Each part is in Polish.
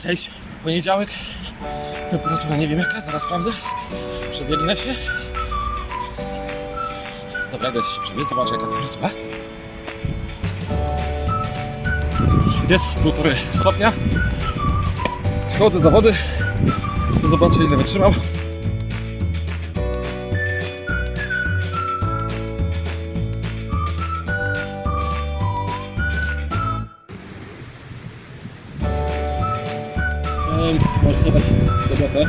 Cześć, poniedziałek. Temperatura nie wiem jaka, zaraz sprawdzę. Przebiegnę się. Dobra, idę się przebiec, zobaczę jaka temperatura. Jest półtorej stopnia. Wchodzę do wody. Zobaczę ile wytrzymam. Chciałem morsować w sobotę.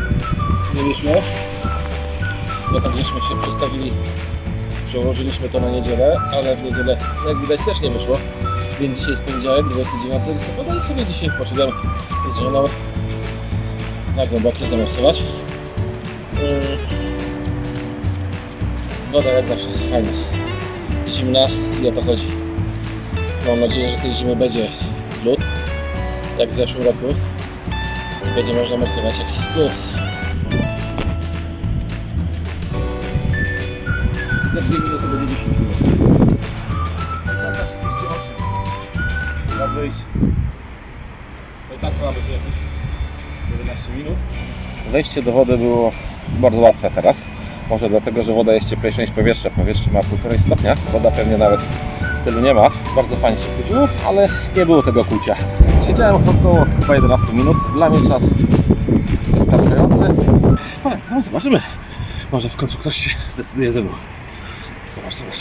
Nie wyszło. Bo tak żeśmy się przestawili. Przełożyliśmy to na niedzielę, ale w niedzielę jak widać też nie wyszło. Więc dzisiaj jest poniedziałek, 29 listopada i sobie dzisiaj poszedłem z żoną na głębokie zamorsować. Yy. Woda jak zawsze fajna. Zimna i o to chodzi. Mam nadzieję, że tej zimy będzie lód, jak w zeszłym roku. Będzie można morsować jak jest lód. Za 2 minuty będzie 10 minut. 10.38. Czas wyjść. No i tak chyba będzie jakieś 11 minut. Wejście do wody było bardzo łatwe teraz. Może dlatego, że woda jest cieplejsza niż powietrze. Powietrze ma 1,5 stopnia. Woda pewnie nawet tylu nie ma. Bardzo fajnie się wchodziło, ale nie było tego kucia. Siedziałem około chyba 11 minut. Dla mnie czas wystarczający. Polecam, zobaczymy. Może w końcu ktoś się zdecyduje ze mną. Zobaczymy.